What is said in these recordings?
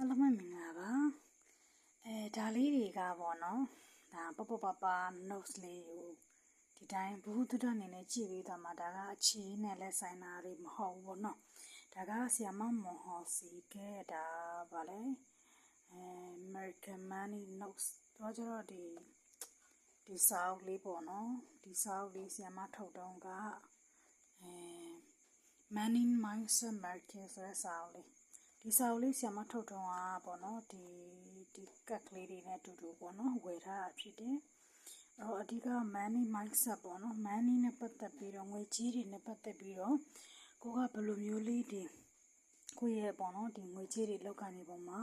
အားလုံးပဲမင်္ဂလာပါအဲဒါလေးတွေကပေါ့နော်ဒါပပပပ notes လေးကိုဒီတိုင်းဘူးတူတူအနေနဲ့ကြည့်ပြီးတော့မှဒါကအခြေနဲ့လက်ဆိုင်တာတွေမဟုတ်ဘူးပေါ့နော်ဒါကဆီယမမွန်ဟောစီကဲဒါဗာလဲအဲ American Money Notes တော့ကျတော့ဒီဒီစာအုပ်လေးပေါ့နော်ဒီစာအုပ်လေးဆီယမထုတ်တော့ကအဲ Money Mindset Market ဆိုတဲ့စာအုပ်လေး ဒီစာအုပ်လေးဆရာမထုတ်တော့อ่ะပေါ့နော်ဒီဒီကက်ကလေးတွေနဲ့အတူတူပေါ့နော်ဝယ်ထားတာဖြစ်တယ်အဲ့တော့အဓိက money mindset ပေါ့နော် money နဲ့ပတ်သက်ပြီးတော့ငွေကြေးတွေနဲ့ပတ်သက်ပြီးတော့ကိုကဘယ်လိုမျိုးလေးဒီကိုရဲ့ပေါ့နော်ဒီငွေကြေးတွေလောက်ကနေပုံမှာ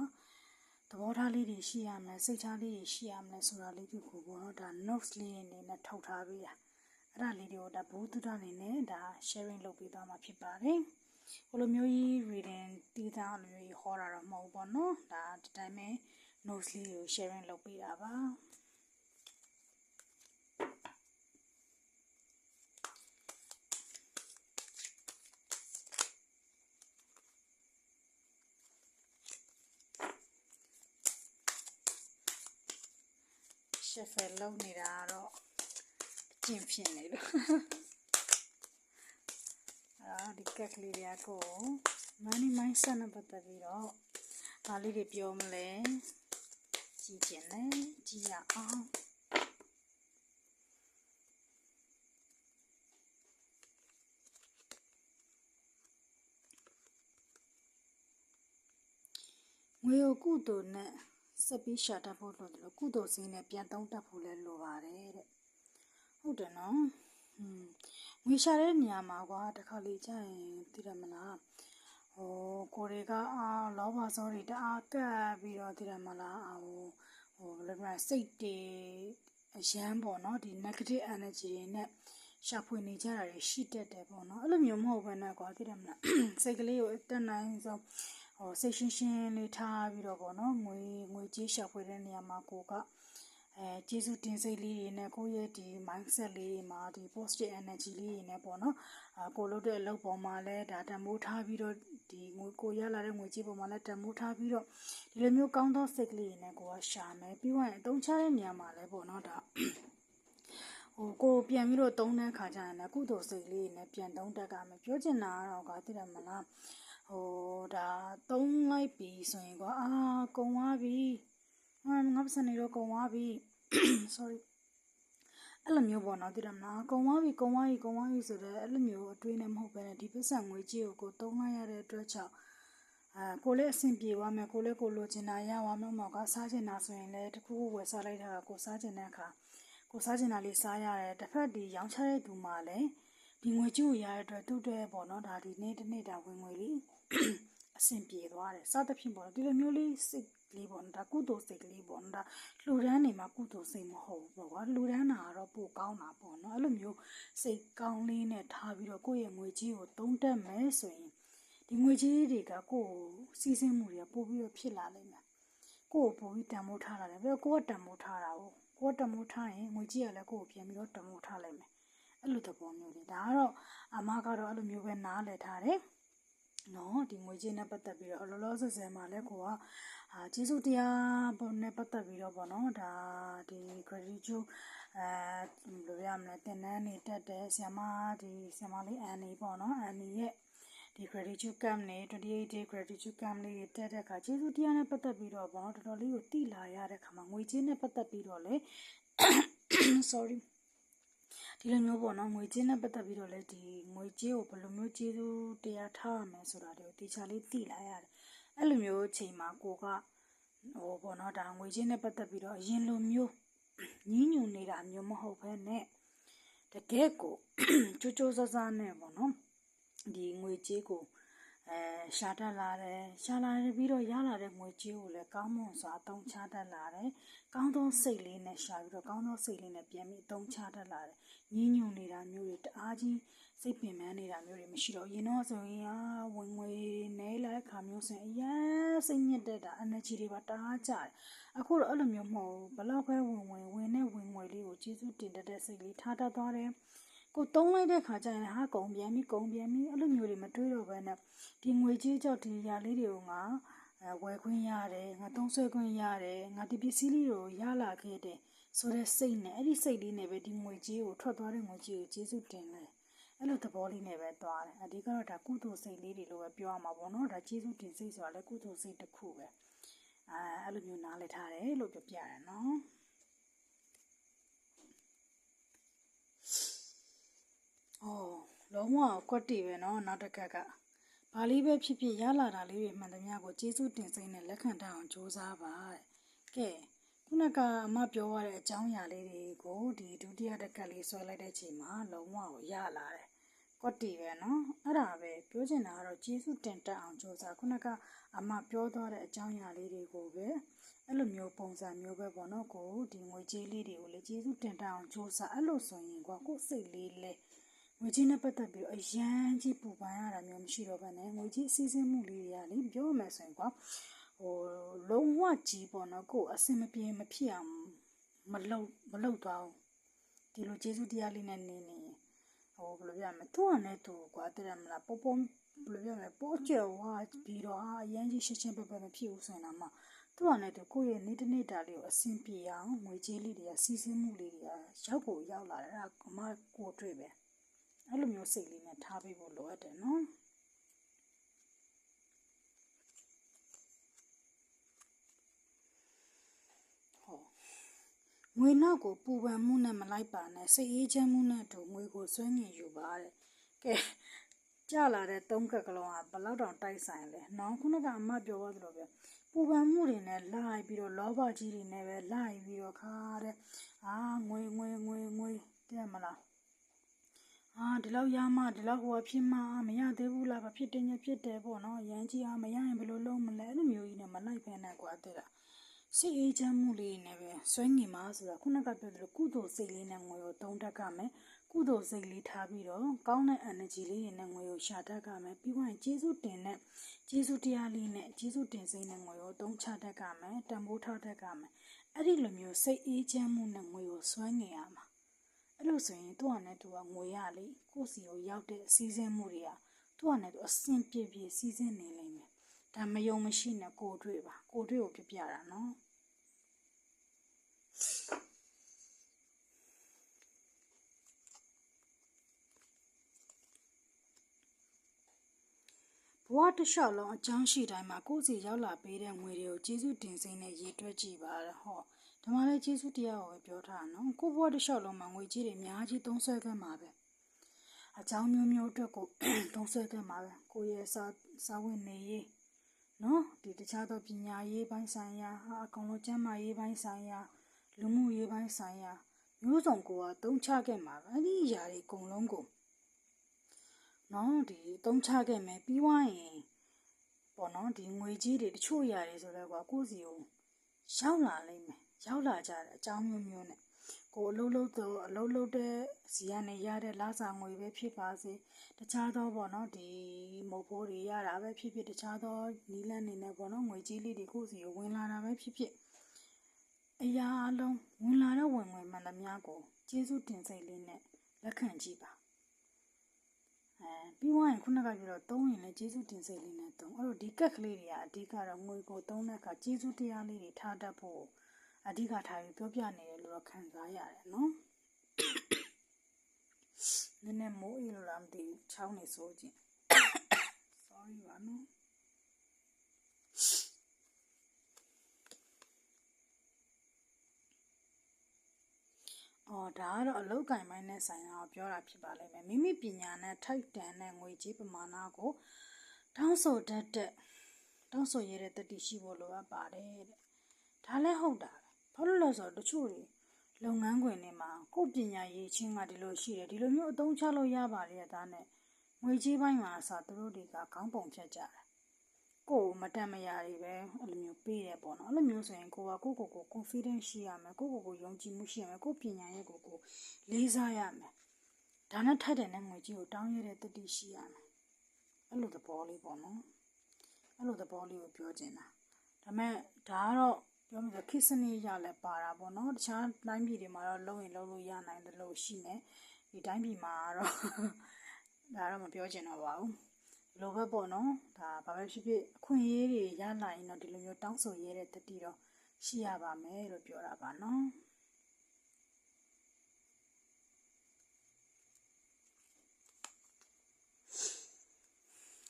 သဘောထားလေးတွေရှိရမယ်စိတ်ထားလေးတွေရှိရမယ်ဆိုတာလေးကိုပေါ့နော်ဒါ notes လေးအနေနဲ့ထုတ်ထားပေးတာအဲ့ဒါလေးတွေကိုဒါဘူးတူတာအနေနဲ့ဒါ sharing လုပ်ပေးသွားမှာဖြစ်ပါတယ် ဟိုလိုမျိုးကြီး reading တီးသားလိုမျိုးကြီးဟောတာတော့မဟုတ်ဘောနော်ဒါဒီတိုင်းပဲ notes လေးကို sharing လုပ်ပေးတာပါရှက်ဖယ်လုံးနေတာတော့ကျင့်ဖြစ်နေလို့ အာဒီကက်ကလေးတွေကကို money mindset နဲ့ပတ်သက်ပြီးတော့ဘာလေးတွေပြောမလဲကြည့်ကျင်လဲကြည့်ရအောင်ငွေကိုကုသိုလ်နဲ့စက်ပြီးရှာတတ်ဖို့လို့တယ်လို့ကုသိုလ်စင်းနဲ့ပြန်သုံးတတ်ဖို့လည်းလိုပါတယ်တဲ့ဟုတ်တယ်နော်ဟွန်း ငွေရှာတဲ့နေရာမှာကွာတစ်ခါလေကြာရင်သိတယ်မလားဟိုကိုတွေကအာလောဘစောတွေတအားကပ်ပြီးတော့သိတယ်မလားဟိုဟိုဘယ်လိုလဲစိတ်တွေအရန်ပေါ့နော်ဒီ negative energy တွေနဲ့ရှာဖွေနေကြတာတွေရှိတတ်တယ်ပေါ့နော်အဲ့လိုမျိုးမဟုတ်ဘဲနဲ့ကွာသိတယ်မလားစိတ်ကလေးကိုအတက်နိုင်ဆုံးဟိုစိတ်ရှင်းရှင်းလေးထားပြီးတော့ပေါ့နော်ငွေငွေကြေးရှာဖွေတဲ့နေရာမှာကိုက အဲကျေးဇူးတင်စိတ်လေးတွေနဲ့ကိုယ့်ရဲ့ဒီ mindset လေးတွေမှာဒီ positive energy လေးတွေနဲ့ပေါ့နော်အာကိုလုပ်တဲ့အလုပ်ပေါ်မှာလဲဒါတမိုးထားပြီးတော့ဒီငွေကိုရလာတဲ့ငွေကြေးပေါ်မှာလဲတမိုးထားပြီးတော့ဒီလိုမျိုးကောင်းသောစိတ်ကလေးတွေနဲ့ကိုကရှာမယ်ပြီးတော့အသုံးချတဲ့နေရာမှာလဲပေါ့နော်ဒါဟိုကိုပြန်ပြီးတော့တုံးတဲ့ခါကျရင်လည်းကုသိုလ်စိတ်လေးနဲ့ပြန်တုံးတတ်ကြမယ်ပြောချင်တာကတော့ကသိတယ်မလားဟိုဒါတုံးလိုက်ပြီဆိုရင်ကွာအာကုံသွားပြီ အာငါပစနေတော့ကုံသွားပြီ sorry အဲ့လိုမျိုးပေါ့နော်သိတယ်မလားကုံသွားပြီကုံသွားပြီကုံသွားပြီဆိုတော့အဲ့လိုမျိုးအတွေးနဲ့မဟုတ်ဘဲနဲ့ဒီပစ္စံငွေကြီးကိုကိုတုံးလိုက်ရတဲ့အတွက်ကြောင့်အာကိုလည်းအဆင်ပြေသွားမယ်ကိုလည်းကိုလိုချင်တာရသွားမယ်မောက်ကစားချင်တာဆိုရင်လည်းတခုခုဝယ်စားလိုက်တာကကိုစားချင်တဲ့အခါကိုစားချင်တာလေးစားရတယ်တစ်ဖက်ဒီရောင်းချတဲ့သူမှလည်းဒီငွေကြီးကိုရတဲ့အတွက်သူ့အတွက်ပေါ့နော်ဒါဒီနေ့တစ်နေ့တာဝင်ငွေလေးအဆင်ပြေသွားတယ်စသဖြင့်ပေါ့ဒီလိုမျိုးလေးစိတ် လေးပေါ့နော်ဒါကုသိုလ်စိတ်ကလေးပေါ့နော်ဒါလှူဒန်းနေမှာကုသိုလ်စိတ်မဟုတ်ဘူးပေါ့ကွာလှူဒန်းတာကတော့ပိုကောင်းတာပေါ့နော်အဲ့လိုမျိုးစိတ်ကောင်းလေးနဲ့ထားပြီးတော့ကိုယ့်ရဲ့ငွေကြီးကိုသုံးတတ်မယ်ဆိုရင်ဒီငွေကြီးတွေကကိုယ့်ကိုစီးဆင်းမှုတွေကပို့ပြီးတော့ဖြစ်လာလိမ့်မယ်ကိုယ့်ကိုပို့ပြီးတန်ဖိုးထားလာတယ်ပြီးတော့ကိုယ့်ကတန်ဖိုးထားတာကိုကိုယ်ကတန်ဖိုးထားရင်ငွေကြီးကလည်းကိုယ့်ကိုပြန်ပြီးတော့တန်ဖိုးထားလိုက်မယ်အဲ့လိုသဘောမျိုးလေးဒါကတော့အမကတော့အဲ့လိုမျိုးပဲနားလည်ထားတယ် နော်ဒီငွေကြေးနဲ့ပတ်သက်ပြီးတော့လောလောဆယ်ဆယ်မှာလဲကိုကအာကျေးဇူးတရားပုံနဲ့ပတ်သက်ပြီးတော့ပေါ့နော်ဒါဒီ gratitude အဲဘယ်လိုရမလဲတင်နန်းနေတက်တယ်ဆ iam မဒီဆ iam မလေးအန်နေပေါ့နော်အန်နေရဲ့ဒီ gratitude camp နဲ့28 day gratitude camp လေးတက်တဲ့အခါကျေးဇူးတရားနဲ့ပတ်သက်ပြီးတော့ပေါ့နော်တော်တော်လေးကိုတိလာရတဲ့အခါမှာငွေကြေးနဲ့ပတ်သက်ပြီးတော့လေ sorry ဒီလိုမျိုးပေါ့နော်ငွေကြေးနဲ့ပတ်သက်ပြီးတော့လည်းဒီငွေကြေးကိုဘယ်လိုမျိုးကျေးဇူးတရားထားရမလဲဆိုတာတွေကိုတေချာလေးသိလာရတယ်အဲ့လိုမျိုးအချိန်မှာကိုကဟိုပေါ့နော်ဒါငွေကြေးနဲ့ပတ်သက်ပြီးတော့အရင်လိုမျိုးညင်းညူနေတာမျိုးမဟုတ်ဘဲနဲ့တကယ်ကိုကြိုးကြိုးစားစားနဲ့ပေါ့နော်ဒီငွေကြေးကိုအဲရှာတတ်လာတယ်ရှာလာပြီးတော့ရလာတဲ့ငွေကြေးကိုလည်းကောင်းမွန်စွာအသုံးချတတ်လာတယ်ကောင်းသောစိတ်လေးနဲ့ရှာပြီးတော့ကောင်းသောစိတ်လေးနဲ့ပြန်ပြီးအသုံးချတတ်လာတယ် ညှဉ်းညူနေတာမျိုးတွေတအားကြီးစိတ်ပင်ပန်းနေတာမျိုးတွေမရှိတော့ရင်တော့ဆိုရင်အာဝင်ငွေနဲလာတဲ့ခါမျိုးဆိုရင်အရန်စိတ်ညစ်တဲ့တာ energy တွေပါတအားကြတယ်အခုတော့အဲ့လိုမျိုးမဟုတ်ဘူးဘလောက်ပဲဝင်ဝင်ဝင်နဲ့ဝင်ငွေလေးကိုကျေးဇူးတင်တတ်တဲ့စိတ်လေးထားတတ်သွားတယ်ကိုတုံးလိုက်တဲ့ခါကျရင်ဟာကုံပြန်ပြီကုံပြန်ပြီအဲ့လိုမျိုးတွေမတွေးတော့ဘဲနဲ့ဒီငွေကြေးကြောင့်ဒီຢာလေးတွေကိုငါအဲဝယ်ခွင့်ရတယ်ငါသုံးဆွဲခွင့်ရတယ်ငါဒီပစ္စည်းလေးကိုရလာခဲ့တယ် ဆိုတဲ့စိတ်နဲ့အဲ့ဒီစိတ်လေးနဲ့ပဲဒီငွေကြေးကိုထွက်သွားတဲ့ငွေကြေးကိုကျေးဇူးတင်တယ်အဲ့လိုသဘောလေးနဲ့ပဲသွားတယ်အဓိကတော့ဒါကုသိုလ်စိတ်လေးတွေလို့ပဲပြောရမှာပေါ့နော်ဒါကျေးဇူးတင်စိတ်ဆိုတာလည်းကုသိုလ်စိတ်တစ်ခုပဲအဲအဲ့လိုမျိုးနားလည်ထားတယ်လို့ပြောပြရတယ်နော်အော်လုံးဝကွက်တီပဲနော်နောက်တစ်ခါကဘာလေးပဲဖြစ်ဖြစ်ရလာတာလေးတွေမှန်သမျှကိုကျေးဇူးတင်စိတ်နဲ့လက်ခံတတ်အောင်ကြိုးစားပါတဲ့ကဲ ခုနကအမပြောရတဲ့အကြောင်းအရာလေးတွေကိုဒီဒုတိယတစ်ခါလေးဆွဲလိုက်တဲ့အချိန်မှာလုံးဝကိုရလာတယ်။ကွက်တီပဲเนาะအဲ့ဒါပဲပြောချင်တာကတော့ကျေးဇူးတင်တတ်အောင်ကြိုးစားခုနကအမပြောသွားတဲ့အကြောင်းအရာလေးတွေကိုပဲအဲ့လိုမျိုးပုံစံမျိုးပဲပေါ့နော်ကိုဒီငွေကြေးလေးတွေကိုလေကျေးဇူးတင်တတ်အောင်ကြိုးစားအဲ့လိုဆိုရင်ကွာကိုယ်စိတ်လေးလဲ ငွေကြီးနဲ့ပတ်သက်ပြီးတော့အရန်ကြီးပူပန်ရတာမျိုးမရှိတော့ဘဲနဲ့ငွေကြီးအစည်းအဝေးမှုလေးတွေကလေပြောမယ်ဆိုရင်ကွာ ဟိုလုံးဝကြီးပေါ့နော်ကိုယ်အစင်မပြေမဖြစ်အောင်မလုံမလုံသွားအောင်ဒီလိုကျေးဇူးတရားလေးနဲ့နေနေဟိုဘယ်လိုပြမလဲသူ့အနေနဲ့သူကွာတဲ့မလားပေါ်ပေါ်ဘယ်လိုပြမလဲပေါ်ကျော်ဝါပြီးတော့ဟာအရန်ကြီးရှင်းရှင်းပပမဖြစ်ဘူးဆိုရင်တော့မှသူ့အနေနဲ့သူကိုယ့်ရဲ့နေ့တစ်နေ့တာလေးကိုအဆင်ပြေအောင်ငွေကြေးလေးတွေကစီးဆင်းမှုလေးတွေကရောက်ကိုရောက်လာတယ်အဲ့ဒါအမကိုတွေ့ပဲအဲ့လိုမျိုးစိတ်လေးနဲ့ထားပေးဖို့လိုအပ်တယ်နော် ငွေနောက်ကိုပူပန်မှုနဲ့မလိုက်ပါနဲ့စိတ်အေးချမ်းမှုနဲ့အတူငွေကိုဆွဲငင်ယူပါတဲ့ကဲကြလာတဲ့သုံးကက်ကလုံးကဘလောက်တောင်တိုက်ဆိုင်လဲနော်ခုနကအမပြောသွားသလိုပဲပူပန်မှုတွေနဲ့လိုက်ပြီးတော့လောဘကြီးတွေနဲ့ပဲလိုက်ပြီးတော့ခါတဲ့အာငွေငွေငွေငွေတဲ့မလားအာဒီလောက်ရမှဒီလောက်ဟိုဖြစ်မှမရသေးဘူးလားဘာဖြစ်တင်ရဖြစ်တယ်ပေါ့နော်ရမ်းကြီးအားမရရင်ဘယ်လိုလုပ်မလဲအဲ့လိုမျိုးကြီးနဲ့မလိုက်ဖဲနဲ့ကွာတဲ့လား စိတ်အေးချမ်းမှုလေးနဲ့ပဲဆွဲငင်ပါဆိုတာခုနကပြောသလိုကုသိုလ်စိတ်လေးနဲ့ငွေကိုသုံးတတ်ကြမယ်ကုသိုလ်စိတ်လေးထားပြီးတော့ကောင်းတဲ့ energy လေးတွေနဲ့ငွေကိုရှာတတ်ကြမယ်ပြီးတော့ကျေးဇူးတင်တဲ့ကျေးဇူးတရားလေးနဲ့ကျေးဇူးတင်စိတ်နဲ့ငွေကိုသုံးချတတ်ကြမယ်တန်ဖိုးထားတတ်ကြမယ်အဲ့ဒီလိုမျိုးစိတ်အေးချမ်းမှုနဲ့ငွေကိုဆွဲငင်ရမှာအဲ့လိုဆိုရင်သူ့ဟာနဲ့သူကငွေရလေကိုယ့်စီကိုရောက်တဲ့စီးစင်းမှုတွေကသူ့ဟာနဲ့သူအဆင်ပြေပြေစီးစင်းနေလိမ့်မယ်ဒါမယုံမရှိနဲ့ကိုယ်တွေ့ပါကိုယ်တွေ့ကိုပြပြတာနော် ဝတစ်လျှောက်လုံးအကြောင်းရှိတိုင်းမှာကိုယ့်စီရောက်လာပေးတဲ့ငွေတွေကိုကျေးဇူးတင်စိမ့်နဲ့ရေတွက်ကြည့်ပါတော့ဟောဒီမှာလည်းကျေးဇူးတရားကိုပဲပြောထားတာနော်ကိုယ့်ဘဝတစ်လျှောက်လုံးမှာငွေကြေးတွေအများကြီးသုံးဆွဲခဲ့မှာပဲအကြောင်းမျိုးမျိုးအတွက်ကိုသုံးဆွဲခဲ့မှာပဲကိုယ့်ရဲ့စာစာဝင်နေရေးနော်ဒီတခြားသောပညာရေးပိုင်းဆိုင်ရာဟာအကောင်လုံးကျန်းမာရေးပိုင်းဆိုင်ရာလူမှုရေးပိုင်းဆိုင်ရာမျိုးစုံကိုကသုံးချခဲ့မှာပဲအဲ့ဒီအရာတွေအကုန်လုံးကို နော်ဒီသုံးချခဲ့မယ်ပြီးွားရင်ပေါ့နော်ဒီငွေကြီးတွေတချို့အရာတွေဆိုတော့ကွာကိုယ့်စီကိုရောက်လာလိမ့်မယ်ရောက်လာကြတယ်အကြောင်းမျိုးမျိုးနဲ့ကိုအလုံးလုံးတော့အလုံးလုံးတဲ့ဇီကနေရတဲ့လာစာငွေပဲဖြစ်ပါစေတခြားသောပေါ့နော်ဒီမုတ်ဖိုးတွေရတာပဲဖြစ်ဖြစ်တခြားသောနီးလန်းနေနဲ့ပေါ့နော်ငွေကြီးလေးတွေကိုယ့်စီကိုဝင်လာတာပဲဖြစ်ဖြစ်အရာအလုံးဝင်လာတဲ့ဝင်ဝင်မှန်သမျှကိုကျေးဇူးတင်စိတ်လေးနဲ့လက်ခံကြည့်ပါ အဲပြီးွားရင်ခုနကပြောတော့သုံးရင်လည်းကျေးဇူးတင်စိတ်လေးနဲ့သုံးအဲ့တော့ဒီကက်ကလေးတွေကအဓိကတော့ငွေကိုသုံးတဲ့အခါကျေးဇူးတရားလေးတွေထားတတ်ဖို့အဓိကထားပြီးပြောပြနေတယ်လို့တော့ခံစားရတယ်နော်နည်းနည်းမိုးအေးလို့လားမသိဘူးချောင်းနေစိုးခြင်း sorry ပါနော် အော်ဒါကတော့အလုတ်ကင်ပိုင်းနဲ့ဆိုင်တာကိုပြောတာဖြစ်ပါလိမ့်မယ်မိမိပညာနဲ့ထိုက်တန်တဲ့ငွေကြေးပမာဏကိုတောင်းဆိုတတ်တဲ့တောင်းဆိုရတဲ့တတိရှိဖို့လိုအပ်ပါတယ်တဲ့ဒါလည်းဟုတ်တာပဲဘာလို့လဲဆိုတော့တချို့တွေလုပ်ငန်းခွင်တွေမှာကိုယ်ပညာရေးချင်းကဒီလိုရှိတယ်ဒီလိုမျိုးအသုံးချလို့ရပါလေဒါနဲ့ငွေကြေးပိုင်းမှာအစားသူတို့တွေကခေါင်းပုံဖြတ်ကြတယ် ကိုယ်မတတ်မရတွေပဲအဲ့လိုမျိုးပေးတယ်ပေါ့နော်အဲ့လိုမျိုးဆိုရင်ကိုကကိုကိုကို confidence ရှိရမယ်ကိုကိုကိုယုံကြည်မှုရှိရမယ်ကိုပညာရဲ့ကိုကိုလေးစားရမယ်ဒါနဲ့ထိုက်တယ်နဲ့ငွေကြီးကိုတောင်းရတဲ့တတိရှိရမယ်အဲ့လိုသဘောလေးပေါ့နော်အဲ့လိုသဘောလေးကိုပြောချင်တာဒါမဲ့ဒါကတော့ပြောမှဆိုခိစနီရလဲပါတာပေါ့နော်တခြားတိုင်းပြည်တွေမှာတော့လုံးရင်လုံးလို့ရနိုင်တယ်လို့ရှိနေဒီတိုင်းပြည်မှာတော့ဒါတော့မပြောချင်တော့ပါဘူး ဘလိုပဲပေါ့နော်ဒါဘာပဲဖြစ်ဖြစ်အခွင့်အရေးတွေရလာရင်တော့ဒီလိုမျိုးတောင်းဆိုရတဲ့တတိတော့ရှိရပါမယ်လို့ပြောတာပါနော်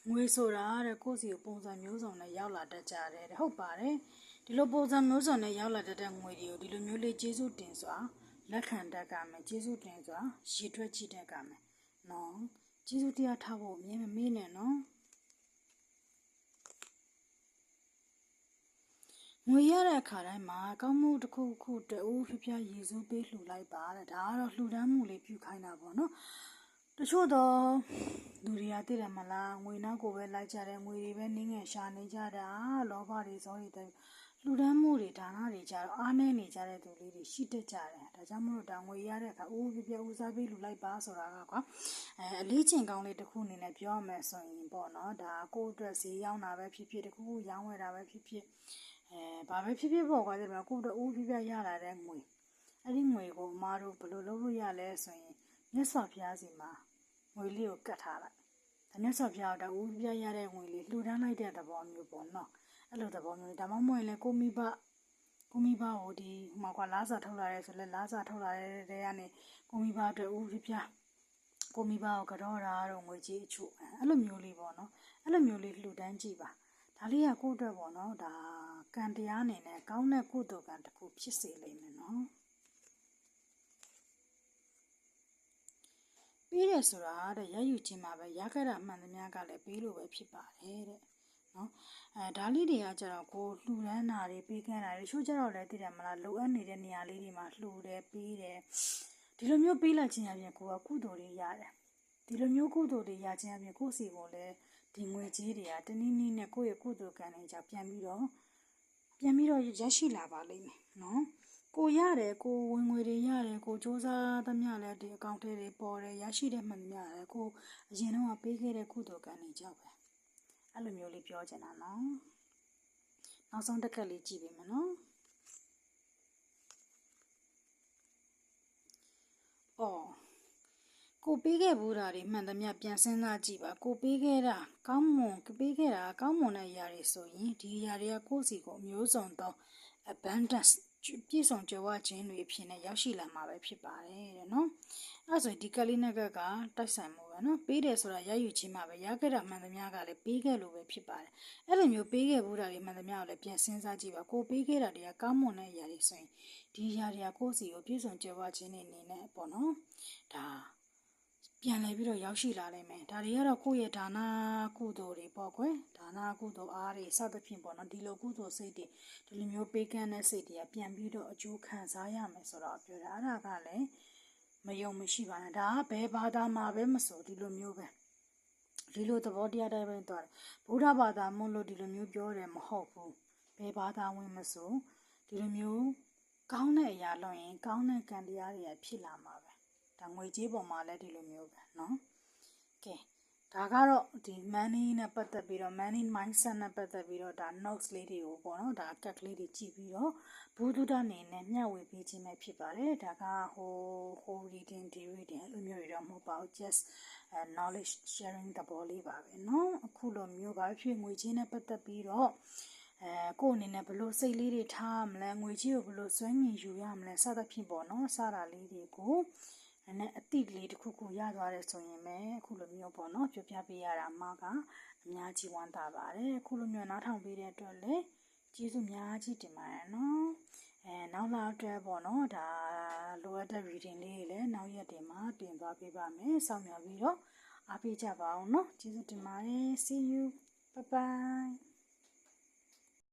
ငွေဆိုတာတဲ့ကိုယ့်စီကိုပုံစံမျိုးစုံနဲ့ရောက်လာတတ်ကြတယ်တဲ့ဟုတ်ပါတယ်ဒီလိုပုံစံမျိုးစုံနဲ့ရောက်လာတတ်တဲ့ငွေတွေကိုဒီလိုမျိုးလေးကျေးဇူးတင်စွာလက်ခံတတ်ကြမယ်ကျေးဇူးတင်စွာရည်ထွက်ကြည့်တတ်ကြမယ်နော် ကျေးဇူးတရားထားဖို့အမြဲမမေ့နဲ့နော်ငွေရတဲ့အခါတိုင်းမှာကောင်းမှုတစ်ခုခုတူဖျားရည်စူးပေးလှူလိုက်ပါတဲ့ဒါကတော့လှူဒန်းမှုလေးပြုခိုင်းတာပေါ့နော်တချို့တော့လူတွေကသိတယ်မလားငွေနောက်ကိုပဲလိုက်ကြတယ်ငွေတွေပဲနင်းငယ်ရှာနေကြတာလောဘတွေဇောတွေတဲ့ လူဒန်းမှုတွေဒါနတွေကြတော့အားနေနေကြတဲ့သူလေးတွေရှိတတ်ကြတယ်ဒါကြောင့်မလို့ဒါငွေရတဲ့အခါအိုးပြပြဦးစားပေးလူလိုက်ပါဆိုတာကကွာအဲအလေးချိန်ကောင်းလေးတစ်ခုအနေနဲ့ပြောရမယ်ဆိုရင်ပေါ့နော်ဒါကိုယ့်အတွက်ဈေးရောက်တာပဲဖြစ်ဖြစ်တစ်ခုခုရောင်းဝယ်တာပဲဖြစ်ဖြစ်အဲဘာပဲဖြစ်ဖြစ်ပေါ့ကွာဒီမှာကိုယ့်အတွက်အိုးပြပြရလာတဲ့ငွေအဲ့ဒီငွေကိုအမားတို့ဘယ်လိုလုပ်လို့ရလဲဆိုရင်မြတ်စွာဘုရားစီမှာငွေလေးကိုကတ်ထားလိုက်ဒါမြတ်စွာဘုရားတော့ဦးပြရတဲ့ငွေလေးလှူဒန်းလိုက်တဲ့သဘောမျိုးပေါ့နော် အဲ့လိုသဘောမျိုးဒါမှမဟုတ်ရင်လည်းကိုမိဘကိုမိဘကိုဒီဟိုမှာကွာလားစာထုတ်လာရဲဆိုလဲလားစာထုတ်လာတဲ့တဲကနေကိုမိဘအတွက်ဦးပြပြကိုမိဘကိုကတော့တာတော့ငွေကြီးအချို့အဲ့လိုမျိုးလေးပေါ့နော်အဲ့လိုမျိုးလေးလှူဒန်းကြည့်ပါဒါလေးကကိုယ့်အတွက်ပေါ့နော်ဒါကံတရားအနေနဲ့ကောင်းတဲ့ကုသိုလ်ကံတစ်ခုဖြစ်စေလိမ့်မယ်နော်ပေးတယ်ဆိုတာတဲ့ရယူခြင်းမှာပဲရခဲ့တာမှန်သမျှကလည်းပေးလို့ပဲဖြစ်ပါတယ်တဲ့ နော်အဲဒါလေးတွေကကျတော့ကိုလှူဒန်းတာတွေပေးကမ်းတာတွေချို့ကျတော့လည်းသိတယ်မလားလိုအပ်နေတဲ့နေရာလေးတွေမှာလှူတယ်ပေးတယ်ဒီလိုမျိုးပေးလိုက်ခြင်းအပြင်ကိုကကုသိုလ်တွေရတယ်ဒီလိုမျိုးကုသိုလ်တွေရခြင်းအပြင်ကိုစီကိုလည်းဒီငွေကြေးတွေကတနည်းနည်းနဲ့ကိုယ့်ရဲ့ကုသိုလ်ကံတွေကြောင့်ပြန်ပြီးတော့ပြန်ပြီးတော့ရရှိလာပါလိမ့်မယ်နော်ကိုရတယ်ကိုဝင်ငွေတွေရတယ်ကိုစူးစမ်းသမျှလည်းဒီအကောင့်ထဲတွေပေါ်တယ်ရရှိတဲ့မှန်သမျှလည်းကိုအရင်တော့ပေးခဲ့တဲ့ကုသိုလ်ကံတွေကြောင့်ပဲ အဲ့လိုမျိုးလေးပြောချင်တာနော်နောက်ဆုံးတစ်ခက်လေးကြည့်ပေးမယ်နော်အော်ကိုပေးခဲ့ဘူးတာတွေမှန်သမျှပြန်စဉ်းစားကြည့်ပါကိုပေးခဲ့တာကောင်းမွန်ပေးခဲ့တာကောင်းမွန်တဲ့အရာတွေဆိုရင်ဒီအရာတွေကကိုယ့်စီကိုအမျိုးစုံသော abundance ပြည့်စုံကြွယ်ဝခြင်းတွေအဖြစ်နဲ့ရောက်ရှိလာမှာပဲဖြစ်ပါတယ်တဲ့နော်အဲ့ဆိုဒီကလေးနက်ကကတိုက်ဆိုင်မှုပဲနော်ပေးတယ်ဆိုတာရယူခြင်းမှာပဲရခဲ့တာမှန်သမျှကလည်းပေးခဲ့လို့ပဲဖြစ်ပါတယ်အဲ့လိုမျိုးပေးခဲ့ဘူးတာတွေမှန်သမျှကိုလည်းပြန်စဉ်းစားကြည့်ပါကိုပေးခဲ့တာတွေကကောင်းမွန်တဲ့အရာတွေဆိုရင်ဒီအရာတွေကကိုယ့်စီကိုပြည့်စုံကြွယ်ဝခြင်းတွေအနေနဲ့ပေါ့နော်ဒါ ပြန်လဲပြီးတော့ရောက်ရှိလာနိုင်မယ်ဒါတွေကတော့ကိုယ့်ရဲ့ဒါနာကုသိုလ်တွေပေါ့ကွယ်ဒါနာကုသိုလ်အားတွေစသဖြင့်ပေါ့နော်ဒီလိုကုသိုလ်စိတ်တွေဒီလိုမျိုးပေးကမ်းတဲ့စိတ်တွေကပြန်ပြီးတော့အကျိုးခံစားရမယ်ဆိုတော့ပြောတာအဲ့ဒါကလည်းမယုံမရှိပါနဲ့ဒါကဘယ်ဘာသာမှာပဲမဆိုဒီလိုမျိုးပဲဒီလိုသဘောတရားတိုင်းပဲသွားတယ်ဗုဒ္ဓဘာသာမလို့ဒီလိုမျိုးပြောတယ်မဟုတ်ဘူးဘယ်ဘာသာဝင်မဆိုဒီလိုမျိုးကောင်းတဲ့အရာလုပ်ရင်ကောင်းတဲ့ကံတရားတွေဖြစ်လာမှာပဲ ဒါငွေကြေးပေါ်မှာလည်းဒီလိုမျိုးပဲเนาะကဲဒါကတော့ဒီ money နဲ့ပတ်သက်ပြီးတော့ money mindset နဲ့ပတ်သက်ပြီးတော့ဒါ notes လေးတွေကိုပေါ့နော်ဒါကတ်ကလေးတွေကြည့်ပြီးတော့ဘူဒုဒအနေနဲ့မျှဝေပေးခြင်းပဲဖြစ်ပါတယ်ဒါကဟိုဟို reading ဒီ reading အဲ့လိုမျိုးတွေတော့မဟုတ်ပါဘူး just uh, knowledge sharing တဘောလေးပါပဲเนาะအခုလိုမျိုးပါဖြစ်ငွေချင်းနဲ့ပတ်သက်ပြီးတော့အဲကို့အနေနဲ့ဘလို့စိတ်လေးတွေထားမလဲငွေကြီးကိုဘလို့စွဲမြင်ယူရမလဲစသဖြင့်ပေါ့နော်စတာလေးတွေကို နည်းနည်းအတိလေးတစ်ခုခုရသွားတယ်ဆိုရင်ပဲအခုလိုမျိုးပေါ့နော်ပြောပြပေးရတာမှကအများကြီးဝမ်းသာပါတယ်အခုလိုမျိုးနားထောင်ပေးတဲ့အတွက်လည်းကျေးဇူးများကြီးတင်ပါတယ်နော်အဲနောက်လာအတွက်ပေါ့နော်ဒါလိုအပ်တဲ့ reading လေးတွေလည်းနောက်ရက်တွေမှာတင်သွားပေးပါမယ်စောင့်မျှော်ပြီးတော့အားပေးကြပါအောင်နော်ကျေးဇူးတင်ပါတယ် see you bye bye